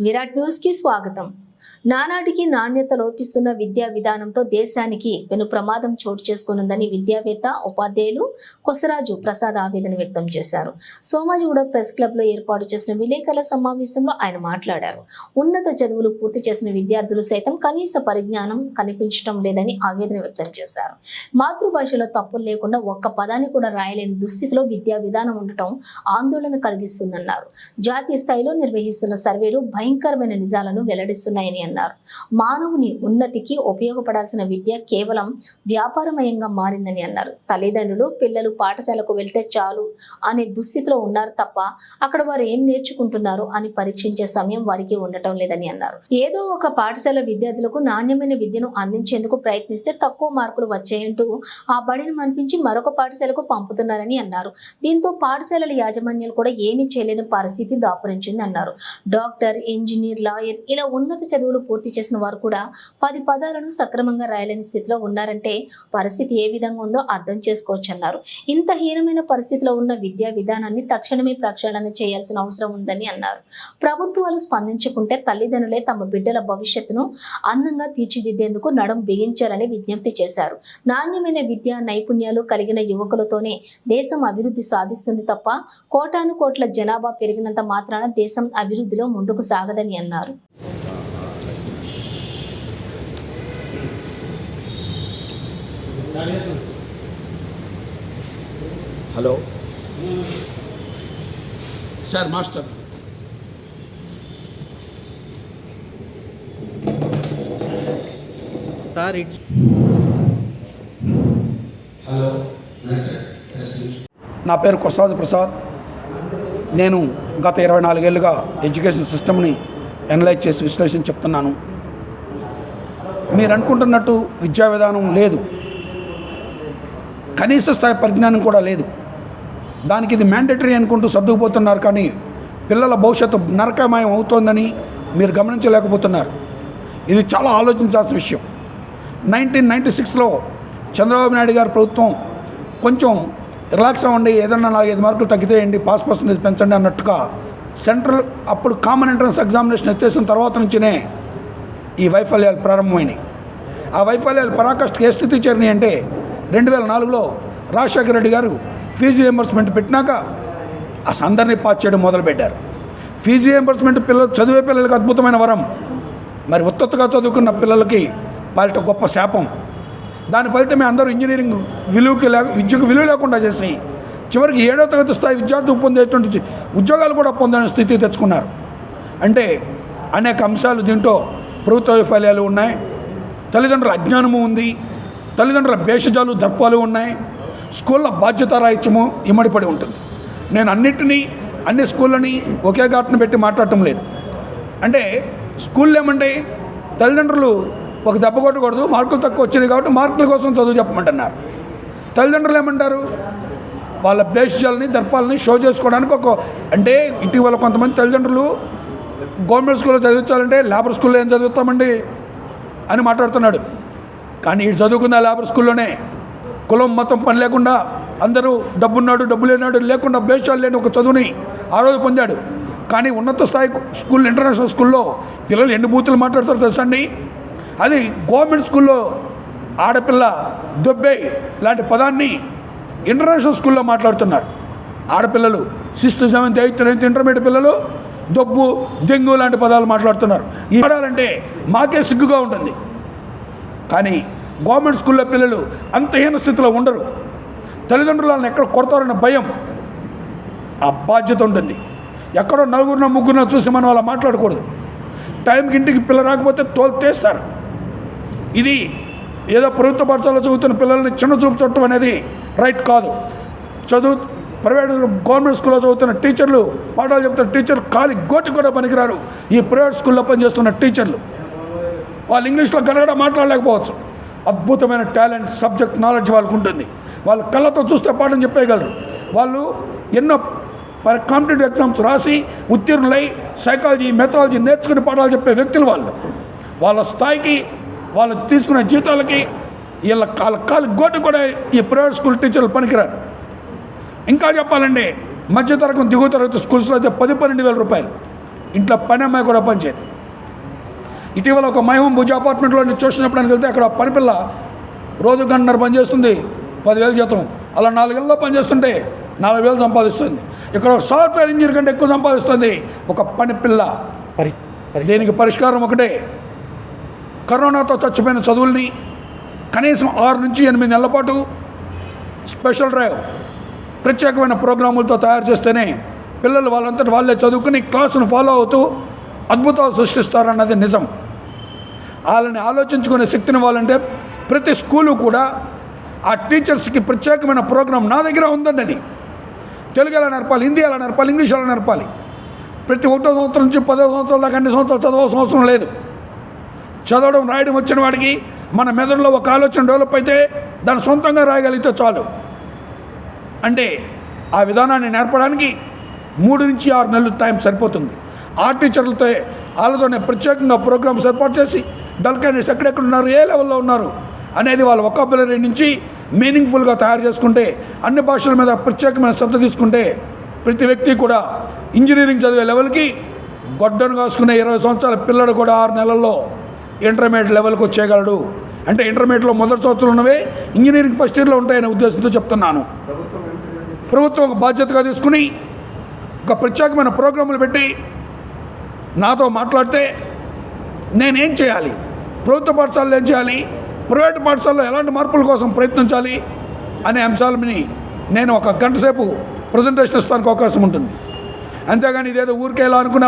విరాట్ న్యూస్కి స్వాగతం. నానాటికి నాణ్యత లోపిస్తున్న విద్యా విధానంతో దేశానికి పెను ప్రమాదం చోటు చేసుకునుందని విద్యావేత్త ఉపాధ్యాయులు కొసరాజు ప్రసాద్ ఆవేదన వ్యక్తం చేశారు. సోమాజిగూడ ప్రెస్ క్లబ్లో ఏర్పాటు చేసిన విలేకరుల సమావేశంలో ఆయన మాట్లాడారు. ఉన్నత చదువులు పూర్తి చేసిన విద్యార్థులు సైతం కనీస పరిజ్ఞానం కనిపించడం లేదని ఆవేదన వ్యక్తం చేశారు. మాతృభాషలో తప్పులు లేకుండా ఒక్క పదాన్ని కూడా రాయలేని దుస్థితిలో విద్యా విధానం ఉండటం ఆందోళన కలిగిస్తుందన్నారు. జాతీయ స్థాయిలో నిర్వహిస్తున్న సర్వేలు భయంకరమైన నిజాలను వెల్లడిస్తున్నాయి. ఉన్నాయని అన్నారు. మానవుని ఉన్నతికి ఉపయోగపడాల్సిన విద్య కేవలం వ్యాపారమయంగా మారిందని అన్నారు. తల్లిదండ్రులు పిల్లలు పాఠశాలకు వెళ్తే చాలు అనే దుస్థితిలో ఉన్నారు తప్ప అక్కడ వారు ఏం నేర్చుకుంటున్నారు అని పరీక్షించే సమయం వారికి ఉండటం లేదని అన్నారు. ఏదో ఒక పాఠశాల విద్యార్థులకు నాణ్యమైన విద్యను అందించేందుకు ప్రయత్నిస్తే తక్కువ మార్కులు వచ్చాయంటూ ఆ బడిని మనిపించి మరొక పాఠశాలకు పంపుతున్నారని అన్నారు. దీంతో పాఠశాలల యాజమాన్యాలు కూడా ఏమీ చేయలేని పరిస్థితి దాపురించింది అన్నారు. డాక్టర్ ఇంజనీర్ లాయర్ ఇలా ఉన్నత చదువులు పూర్తి చేసిన వారు కూడా పది పదాలను సక్రమంగా రాయలేని స్థితిలో ఉన్నారంటే పరిస్థితి ఏ విధంగా ఉందో అర్థం చేసుకోవచ్చు అన్నారు ఇంత హీనమైన పరిస్థితిలో ఉన్న విద్యా విధానాన్ని తక్షణమే ప్రక్షాళన చేయాల్సిన అవసరం ఉందని అన్నారు. ప్రభుత్వాలు స్పందించకుంటే తల్లిదండ్రులే తమ బిడ్డల భవిష్యత్తును అందంగా తీర్చిదిద్దేందుకు నడుం బిగించాలని విజ్ఞప్తి చేశారు. నాణ్యమైన విద్యా నైపుణ్యాలు కలిగిన యువకులతోనే దేశం అభివృద్ధి సాధిస్తుంది తప్ప కోటాను కోట్ల జనాభా పెరిగినంత మాత్రాన దేశం అభివృద్ధిలో ముందుకు సాగదని అన్నారు. Hello. Sir master. Sir it నా పేరు కొసరాజు ప్రసాద్. నేను గత ఇరవై నాలుగేళ్ళుగా ఎడ్యుకేషన్ సిస్టమ్ని అనలైజ్ చేసి విశ్లేషణ చెప్తున్నాను. మీరు అనుకుంటున్నట్టు విద్యా విధానం లేదు. కనీస స్థాయి పరిజ్ఞానం కూడా లేదు. దానికి ఇది మ్యాండేటరీ అనుకుంటూ సర్దుకుపోతున్నారు కానీ పిల్లల భవిష్యత్తు నరకమయం అవుతోందని మీరు గమనించలేకపోతున్నారు. ఇది చాలా ఆలోచించాల్సిన విషయం. నైన్టీన్ నైంటీ సిక్స్లో చంద్రబాబు నాయుడు గారి ప్రభుత్వం కొంచెం రిలాక్స్ అవ్వండి ఏదన్నా నాలుగు ఐదు మార్కులు తగ్గితేయండి పాస్ పర్సంటేజ్ పెంచండి అన్నట్టుగా సెంట్రల్ అప్పుడు కామన్ ఎంట్రన్స్ ఎగ్జామినేషన్ ఎత్తేసిన తర్వాత నుంచినే ఈ వైఫల్యాలు ప్రారంభమైనాయి. ఆ వైఫల్యాలు పరాకాష్ఠకి ఏ స్థితి చేరినాయి అంటే రెండు వేల నాలుగులో రాజశేఖర రెడ్డి గారు ఫీజు రియంబర్స్మెంట్ పెట్టినాక ఆ సందర్ని పాస్ చేయడం మొదలుపెట్టారు. ఫీజు రియంబర్స్మెంట్ పిల్లలు చదివే పిల్లలకి అద్భుతమైన వరం. మరి ఉత్తత్తుగా చదువుకున్న పిల్లలకి వాళ్ళ గొప్ప శాపం. దాని ఫలితమే అందరూ ఇంజనీరింగ్ విలువకి లే విద్యకు విలువ లేకుండా చేసి చివరికి ఏడో తరగతి స్థాయి విద్యార్థులు పొందేటువంటి ఉద్యోగాలు కూడా పొందని స్థితి తెచ్చుకున్నారు. అంటే అనేక అంశాలు దీంట్లో ప్రభుత్వ వైఫల్యాలు ఉన్నాయి. తల్లిదండ్రుల అజ్ఞానము ఉంది. తల్లిదండ్రుల భేషజాలు దర్పాలు ఉన్నాయి. స్కూళ్ళ బాధ్యతారాహిత్యము ఇమ్మడిపడి ఉంటుంది. నేను అన్నిటినీ అన్ని స్కూళ్ళని ఒకే ఘాటును పెట్టి మాట్లాడటం లేదు. అంటే స్కూల్లో ఏమంటే తల్లిదండ్రులు ఒక దెబ్బ కొట్టకూడదు మార్కులు తక్కువ వచ్చినాయి కాబట్టి మార్కుల కోసం చదువు చెప్పమంటున్నారు. తల్లిదండ్రులు ఏమంటారు? వాళ్ళ భేషజాలని దర్పాలని షో చేసుకోవడానికి ఒక అంటే ఇటీవల కొంతమంది తల్లిదండ్రులు గవర్నమెంట్ స్కూల్లో చదివించాలంటే లేబర్ స్కూల్లో ఏం చదువుతామండి? అని మాట్లాడుతున్నాడు. కానీ వీడు చదువుకుంది లేబర్ స్కూల్లోనే కులం మతం పని లేకుండా అందరూ డబ్బున్నాడు డబ్బు లేనాడు లేకుండా భేషాలు లేని ఒక చదువుని ఆ రోజు పొందాడు. కానీ ఉన్నత స్థాయి స్కూల్ ఇంటర్నేషనల్ స్కూల్లో పిల్లలు ఎన్ని బూతులు మాట్లాడతారు తెలుసండి అది గవర్నమెంట్ స్కూల్లో ఆడపిల్ల దొబ్బే లాంటి పదాన్ని ఇంటర్నేషనల్ స్కూల్లో మాట్లాడుతున్నారు. ఆడపిల్లలు sixth seventh eighth ninth intermediate పిల్లలు దొబ్బు దెంగు లాంటి పదాలు మాట్లాడుతున్నారు. ఈ పడాలంటే మాకే సిగ్గుగా ఉంటుంది. కానీ గవర్నమెంట్ స్కూల్లో పిల్లలు అంత హీన స్థితిలో ఉండరు. తల్లిదండ్రులు వాళ్ళని ఎక్కడ కొడతారన్న భయం ఆ బాధ్యత ఉంటుంది. ఎక్కడో నలుగురిన ముగ్గురినో చూసి మనం అలా మాట్లాడకూడదు. టైంకి ఇంటికి పిల్ల రాకపోతే తోల్తేస్తారు ఇది ఏదో ప్రభుత్వ పాఠశాలలో చదువుతున్న పిల్లల్ని చిన్న చూపు చూడటం అనేది రైట్ కాదు. చదువు ప్రైవేట్ గవర్నమెంట్ స్కూల్లో చదువుతున్న టీచర్లు పాఠాలు చెప్తున్న టీచర్లు కాలి గోటి కూడా పనికిరారు. ఈ ప్రైవేట్ స్కూల్లో పనిచేస్తున్న టీచర్లు. వాళ్ళు ఇంగ్లీష్లో గడగడ మాట్లాడలేకపోవచ్చు. అద్భుతమైన టాలెంట్ సబ్జెక్ట్ నాలెడ్జ్ వాళ్ళకు ఉంటుంది. వాళ్ళు కళ్ళతో చూస్తే పాఠం చెప్పేయగలరు. వాళ్ళు ఎన్నో కాంపిటేటివ్ ఎగ్జామ్స్ రాసి ఉత్తీర్ణులై సైకాలజీ మెథాలజీ నేర్చుకుని పాఠాలు చెప్పే వ్యక్తులు వాళ్ళు. వాళ్ళ స్థాయికి వాళ్ళు తీసుకునే జీతాలకి వీళ్ళ కాళ్ళ కాలు గోటు కూడా ఈ ప్రైవేట్ స్కూల్ టీచర్లు పనికిరారు. ఇంకా చెప్పాలంటే మధ్యతరగతి దిగువ తరగతి స్కూల్స్లో అయితే పది పన్నెండు వేల రూపాయలు. ఇంట్లో పని అమ్మాయి కూడా పనిచేయదు. ఇటీవల ఒక మైమం భుజ అపార్ట్మెంట్లో నేను చూసినప్పుడు వెళ్తే అక్కడ పని పిల్ల రోజు గంటన్నర పని చేస్తుంది పదివేలు జీతం. అలా నాలుగేళ్ళలో పని చేస్తుంటే నాలుగు వేలు సంపాదిస్తుంది. ఇక్కడ ఒక సాఫ్ట్వేర్ ఇంజనీర్ కంటే ఎక్కువ సంపాదిస్తుంది ఒక పని పిల్ల పరి పరి- దీనికి పరిష్కారం ఒకటే. కరోనాతో చచ్చిపోయిన చదువుల్ని కనీసం ఆరు నుంచి ఎనిమిది నెలల పాటు స్పెషల్ డ్రైవ్ ప్రత్యేకమైన ప్రోగ్రాములతో తయారు చేస్తేనే పిల్లలు వాళ్ళంతటి వాళ్ళే చదువుకుని క్లాసును ఫాలో అవుతూ అద్భుతాలు సృష్టిస్తారన్నది నిజం. వాళ్ళని ఆలోచించుకునే శక్తిని వాళ్ళంటే ప్రతి స్కూలు కూడా ఆ టీచర్స్కి ప్రత్యేకమైన ప్రోగ్రాం నా దగ్గర ఉందండి అది తెలుగు ఎలా నేర్పాలి హిందీ ఎలా నేర్పాలి ఇంగ్లీష్ ఎలా నేర్పాలి ప్రతి ఒకటో సంవత్సరం నుంచి పదో సంవత్సరాల దాకా అన్ని సంవత్సరాలు చదవాల్సిన అవసరం లేదు. చదవడం రాయడం వచ్చిన వాడికి మన మెదడులో ఒక ఆలోచన డెవలప్ అయితే దాన్ని సొంతంగా రాయగలిగితే చాలు. అంటే ఆ విధానాన్ని నేర్పడానికి మూడు నుంచి ఆరు నెలలు టైం సరిపోతుంది. ఆ టీచర్లతో వాళ్ళతోనే ప్రత్యేకంగా ప్రోగ్రామ్స్ ఏర్పాటు చేసి డల్ క్యాండిడేట్స్ ఎక్కడెక్కడ ఉన్నారు ఏ లెవెల్లో ఉన్నారు? అనేది వాళ్ళ ఒకాబులరీ నుంచి మీనింగ్ఫుల్గా తయారు చేసుకుంటే అన్ని భాషల మీద ప్రత్యేకమైన శ్రద్ధ తీసుకుంటే ప్రతి వ్యక్తి కూడా ఇంజనీరింగ్ చదివే లెవెల్కి గొడ్డను కాసుకునే ఇరవై సంవత్సరాల పిల్లడు కూడా ఆరు నెలల్లో ఇంటర్మీడియట్ లెవెల్కి వచ్చేయగలడు. అంటే ఇంటర్మీడియట్లో మొదటి సంవత్సరం ఉన్నవే ఇంజనీరింగ్ ఫస్ట్ ఇయర్లో ఉంటాయనే ఉద్దేశంతో చెప్తున్నాను. ప్రభుత్వం ఒక బాధ్యతగా తీసుకుని ఒక ప్రత్యేకమైన ప్రోగ్రాములు పెట్టి నాతో మాట్లాడితే నేనేం చేయాలి? ప్రభుత్వ పాఠశాలలు ఏం చేయాలి? ప్రైవేట్ పాఠశాలలో ఎలాంటి మార్పుల కోసం ప్రయత్నించాలి అనే అంశాలని నేను ఒక గంట సేపు ప్రజెంటేషన్ ఇస్తానికి అవకాశం ఉంటుంది. అంతేగాని ఇదేదో ఊరికే ఇలా అనుకునే